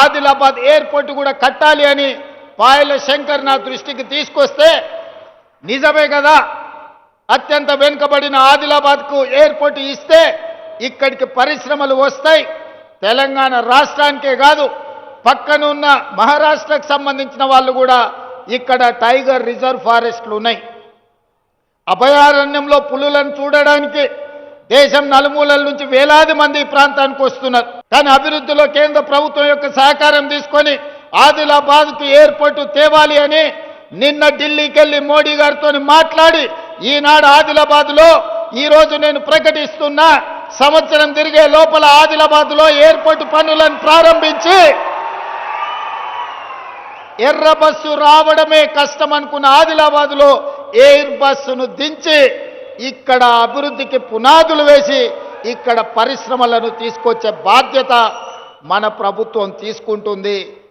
Adilabad airport కూడా కట్టాలి అని పాయల శంకర్ నా దృష్టికి తీసుకొస్తే నిజమే కదా? అత్యంత వెనుకబడిన ఆదిలాబాద్కు ఎయిర్పోర్ట్ ఇస్తే ఇక్కడికి పరిశ్రమలు వస్తాయి. తెలంగాణ రాష్ట్రానికే కాదు పక్కనున్న మహారాష్ట్రకు సంబంధించిన వాళ్ళు కూడా ఇక్కడ టైగర్ రిజర్వ్ ఫారెస్ట్లు ఉన్నాయి అభయారణ్యంలో పులులను చూడడానికి దేశం నలుమూలల నుంచి వేలాది మంది ఈ ప్రాంతానికి వస్తున్నారు. కానీ అభివృద్ధిలో కేంద్ర ప్రభుత్వం యొక్క సహకారం తీసుకొని ఆదిలాబాద్కు ఎయిర్పోర్టు తేవాలి అని నిన్న ఢిల్లీకి వెళ్ళి మోడీ గారితో మాట్లాడి ఈనాడు ఆదిలాబాద్లో ఈరోజు నేను ప్రకటిస్తున్నా సంవత్సరం తిరిగే లోపల ఆదిలాబాద్లో ఎయిర్పోర్ట్ పనులను ప్రారంభించి ఎర్ర బస్సు రావడమే కష్టం అనుకున్న ఆదిలాబాద్లో ఎయిర్ బస్సును దించి ఇక్కడ అభివృద్ధికి పునాదులు వేసి ఇక్కడ పరిశ్రమలను తీసుకొచ్చే బాధ్యత మన ప్రభుత్వం తీసుకుంటుంది.